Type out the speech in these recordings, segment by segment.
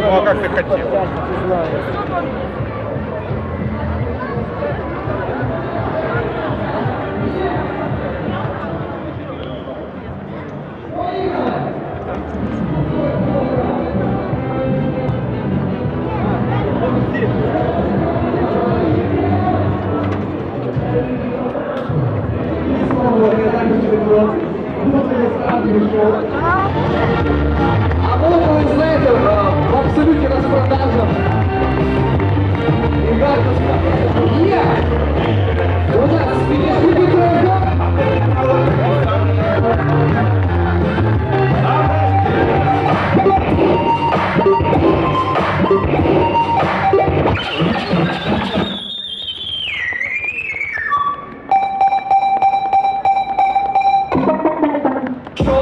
А как ты хотел? А мова, ви знаєте, в абсолюті розпродажах. І варто сказати, є!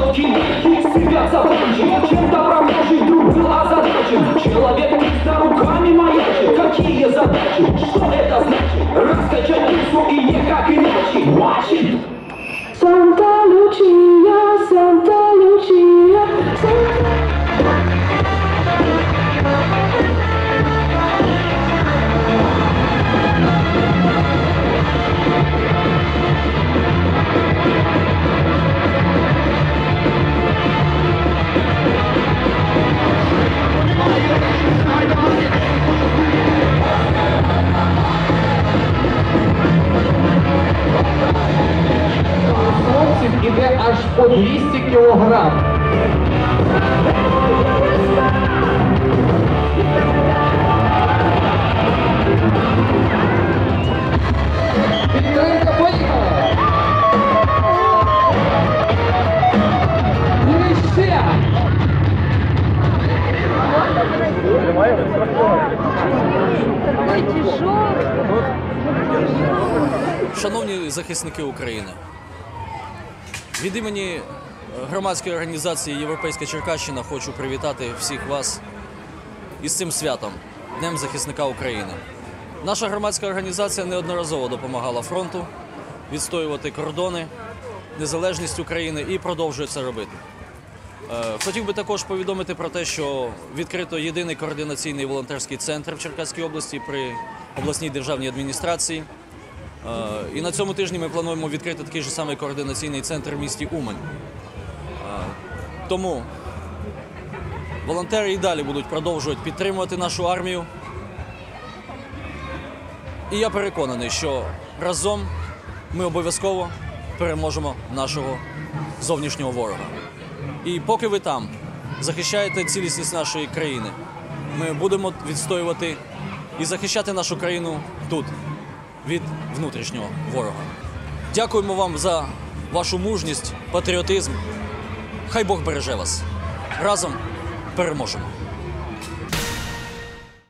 Мягкий, себя закончил Чем добром Божий друг был озадачен Человек за руками маячит Какие задачи? Что это значит? Раскачать душу и никак иначе Мачет! Хлопців аж по 200 кілограм. Підтримка! І ще! Шановні захисники України, від імені е, громадської організації Європейська Черкащина хочу привітати всіх вас із цим святом Днем захисника України. Наша громадська організація неодноразово допомагала фронту відстоювати кордони, незалежність України і продовжує це робити. Е, Хотів би також повідомити про те, що відкрито єдиний координаційний волонтерський центр в Черкаській області при обласній державній адміністрації. Е, І на цьому тижні ми плануємо відкрити такий же самий координаційний центр в місті Умань. Е, Тому волонтери і далі будуть продовжувати підтримувати нашу армію. І я переконаний, що разом ми обов'язково переможемо нашого зовнішнього ворога. І поки ви там захищаєте цілісність нашої країни, ми будемо відстоювати і захищати нашу країну тут від внутрішнього ворога. Дякуємо вам за вашу мужність, патріотизм. Хай Бог береже вас. Разом переможемо.